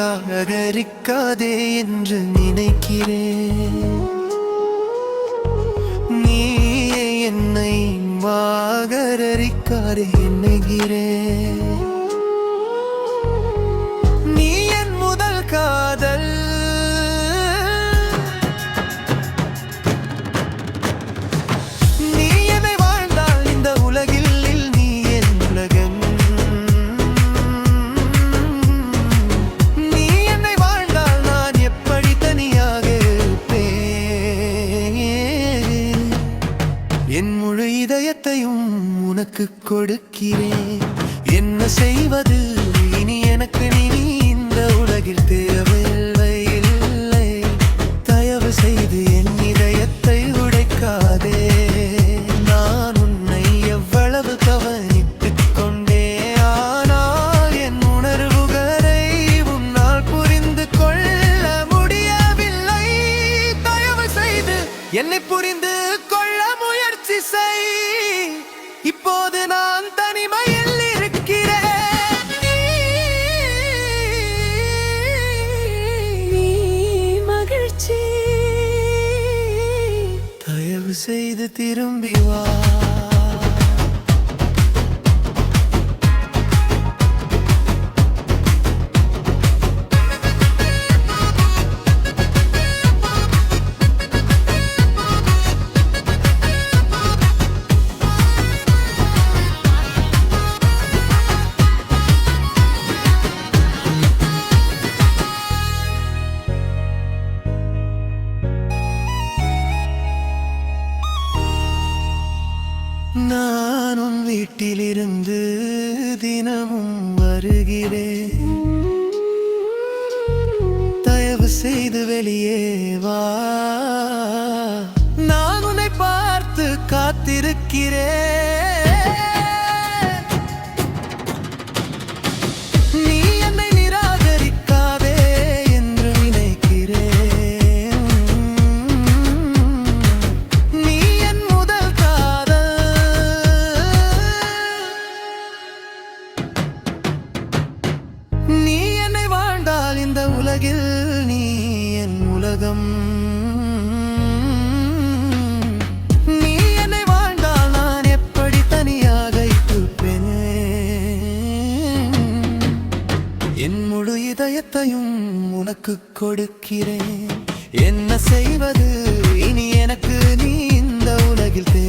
நிராகரிக்காதே என்று நினைக்கிறேன். நீயே என்னை மாகரிக்காதே எண்ணுகிறேன் உனக்கு கொடுக்கிறேன். என்ன செய்வது? இனி எனக்கு நீ இந்த உலகில் தேவையில்லை இல்லை. தயவு செய்து என் இதயத்தை உடைக்காதே. நான் உன்னை எவ்வளவு கவனித்துக் கொண்டே ஆனால் என் உணர்வுகளை உன்னால் புரிந்து கொள்ள முடியவில்லை. தயவு செய்து என்னை புரிந்து கொள்ள முயற்சி செய். இப்போது நான் தனிமையில் இருக்கிறேன். மகிழ்ச்சி. தயவு செய்து திரும்பி வா. தினமும் வருகிறேன் தயவு செய்து வெளியே வா. நான் உன்னை பார்த்து காத்திருக்கிறேன். உலகம். நீ என்னை வாழ்ந்தால் நான் எப்படி தனியாக இருப்பேனே? என் முழு இதயத்தையும் உனக்கு கொடுக்கிறேன். என்ன செய்வது? இனி எனக்கு நீ இந்த உலகில் தே